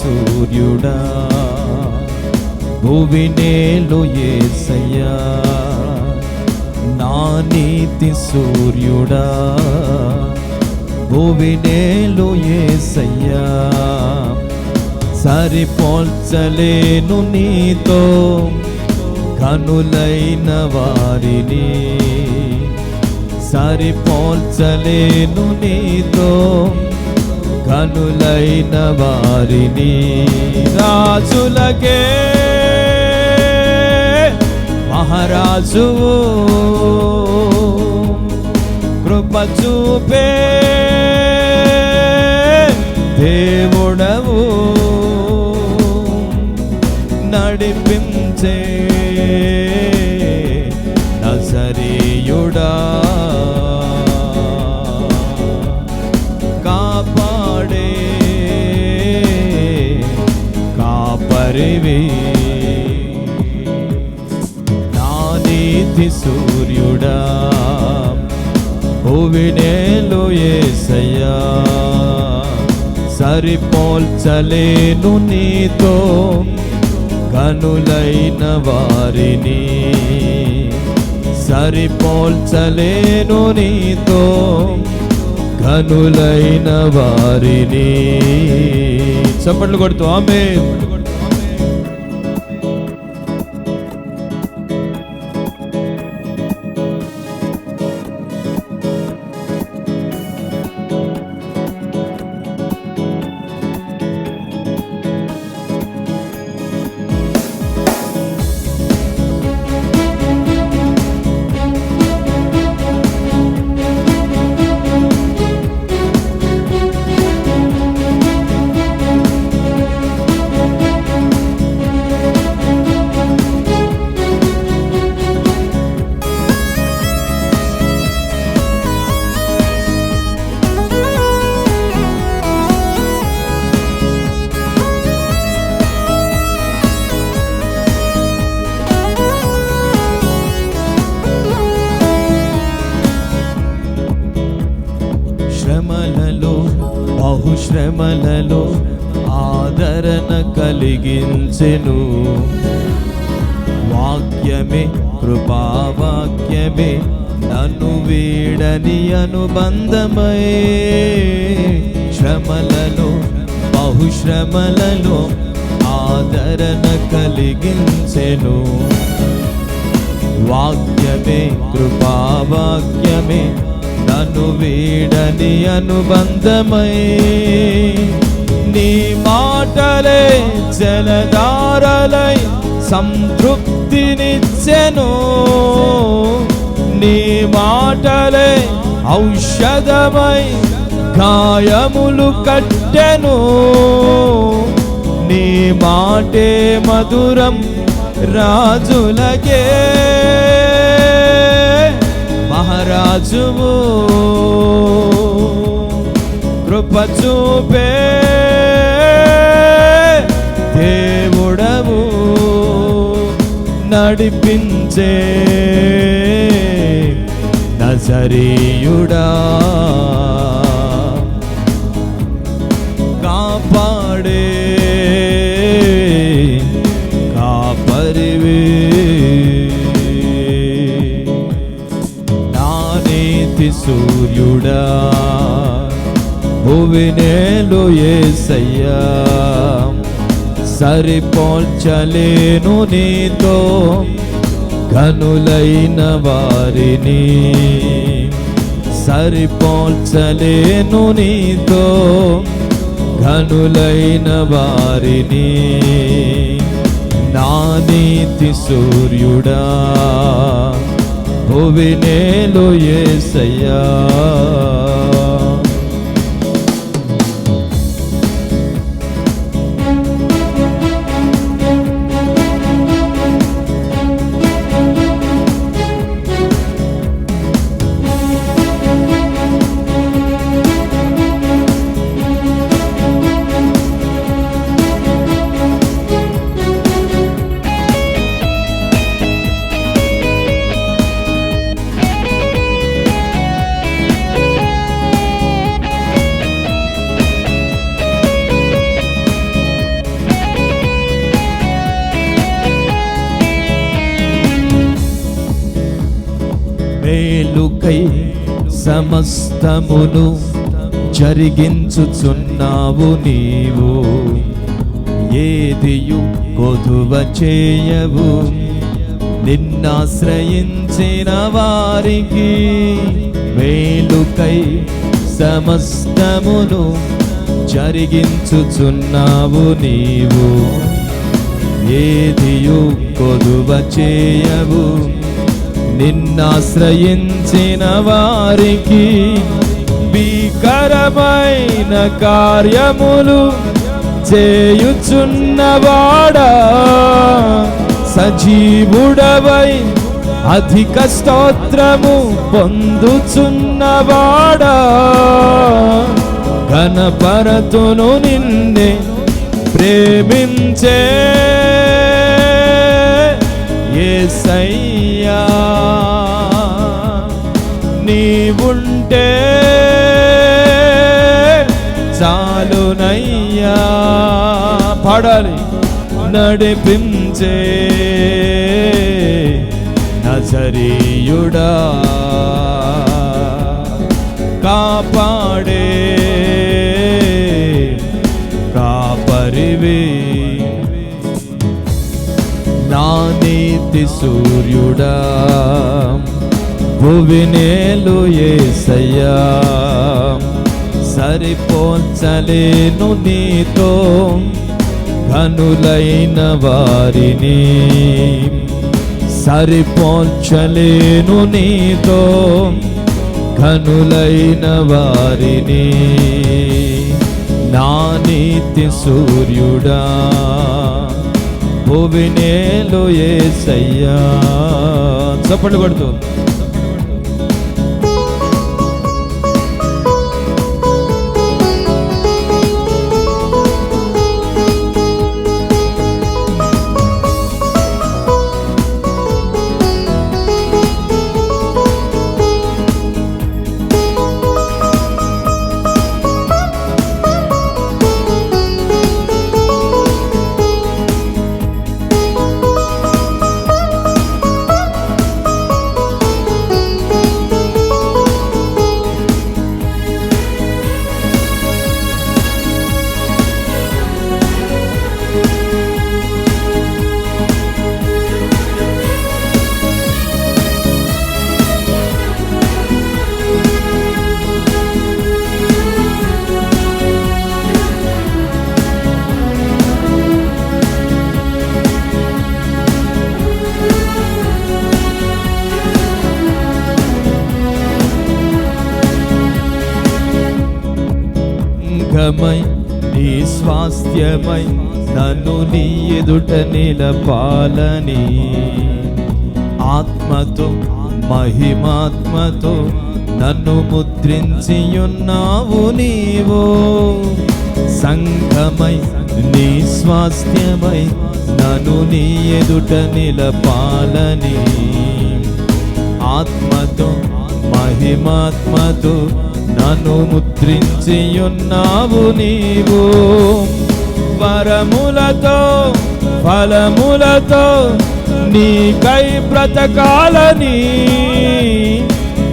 నా నీతి సూర్యుడా భువినేలు ఏసయ్యా నా నీతి సూర్యుడా భువినేలు ఏసయ్యా సరిపోల్చలేను నీతో కనులైన వారిని సరిపోల్చలేను నీతో కనులైన వారిని రాజులకే. మహారాజు కృప చూపే దేవుడవు నడిపించే నజరీయుడా. కాపరివి నా నీతి సూర్యుడా ఓవినేలో ఏసయ్యా సరిపోల్చలేను నీతో కనులైన వారిని సరిపోల్చలేను నీతో కనులైన వారిని చప్పట్లు కొడుతూ ఆమె బహుశ్రమలలో ఆదరణ కలిగించెను. వాక్యమే కృపావాక్యమే నన్ను వీడని అనుబంధమై శ్రమలలో బహుశ్రమలలో ఆదరణ కలిగించెను. వాక్యమే కృపావాక్యమే నన్ను వీడని అనుబంధమై నీ మాటలే జలధారలై సంతృప్తినిచ్చెను. నీ మాటలే ఔషధమై గాయములు కట్టెను. నీ మాటే మధురం రాజులకే. మహారాజువు కృప చూపే దేవుడవు నడిపించే నజరీయుడా. సరిపోల్చలేను నీతో కనులైన వారిని. సరిపోల్చలేను నీతో ఘనులైన వారిని. నా నీతి సూర్యుడా భువినేలు ఏసయ్యా. కై సమస్తమును జరిగించుచున్నావు నీవు. ఏదియు కొదువ చేయవు. నిన్నాశ్రయించిన వారికి వేలుకై సమస్తమును జరిగించుచున్నావు నీవు. ఏదియు కొదువ చేయవు. నిన్నాశ్రయించిన వారికి భీకరమైన కార్యములు చేయుచున్నవాడా సజీవుడవై అధిక స్తోత్రము పొందుచున్నవాడా ఘనపరతును నిన్నే ప్రేమించే ఏసయ్యా నీవుంటే చాలునయ్యా. పాడాలి. నడిపించే నజరీయుడా. సూర్యుడా భువినేలు ఏసయ్యా సరిపోల్చలేను నీతో ఘనులైన వారిని సరిపోల్చలేను నీతో ఘనులైన వారిని. నా నీతి సూర్యుడా భువినేలు ఏసయ్యా. చప్పట్లు కొడుతూ. సంఘమై నీ స్వాస్థ్యమై నన్ను నీ ఎదుట నిలపాలని. ఆత్మతో మహిమాత్మతో నన్ను ముద్రించి ఉన్నావు నీవో. సంఘమై నీ స్వాస్థ్యమై నన్ను నీ ఎదుట నిలపాలని. ఆత్మతో మహిమాత్మతో నన్ను ముద్రించి ఉన్నావు నీవు. వరములతో ఫలములతో నీకై బ్రతకాలని.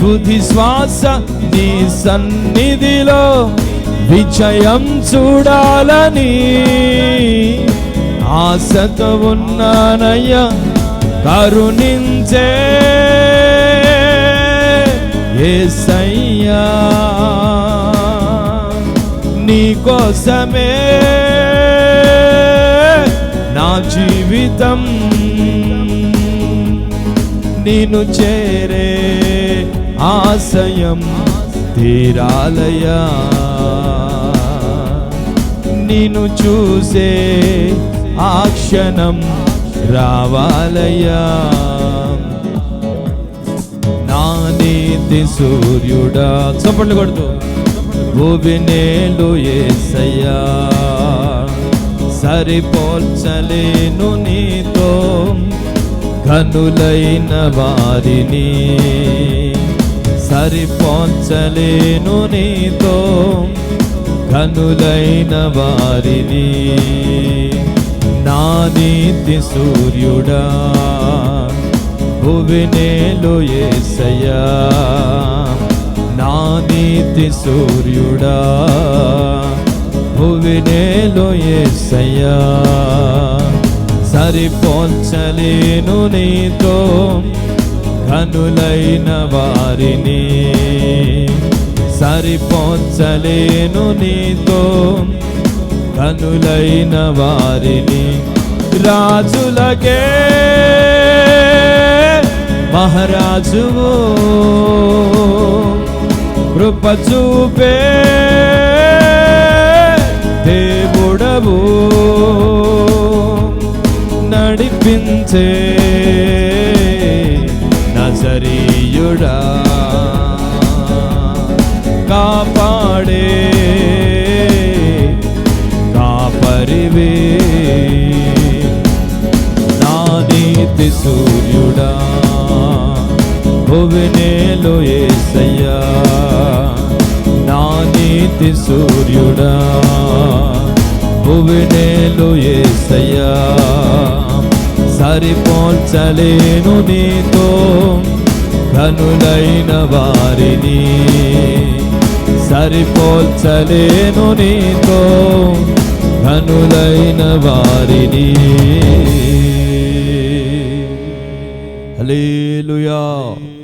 తుది శ్వాస నీ సన్నిధిలో విజయం చూడాలని. ఆశతో ఉన్నానయ్య కరుణించే ఏసయ్యా నీ కోసమే నా జీవితం నిన్ను చేరే ఆశయం తీరాలయా నిన్ను చూసే ఆ క్షణం రావాలయ్యా. నీతి సూర్యుడా. చప్పట్లు కొడుతూ. భూమినేలు ఏసయ్యా. సరిపోల్చలేను నీతో. కనులైన వారిని. సరిపోల్చలేను నీతో. కనులైన వారిని. నా నీతి సూర్యుడా. భువినేలు ఏసయ్యా నా నీతి సూర్యుడా. భువినేలు ఏసయ్యా సరిపోల్చలేను నీతో కనులైన వారిని. సరిపోల్చలేను నీతో కనులైన వారిని. రాజులకే మహారాజువు కృప చూపే దేవుడవు. నడిపించే నజరీయుడా. కాపాడే కాపరివే. నా నీతి సూర్యుడా. ప్రభువినేలో ఏసయ్యా. నా నీతి సూర్యుడా. భువనేలో ఏసయ్యా. సరిపోల్చలేను నీతో ధనులైన వారిని. సరిపోల్చలేను నీతో ధనులైన వారిని. హల్లెలూయా.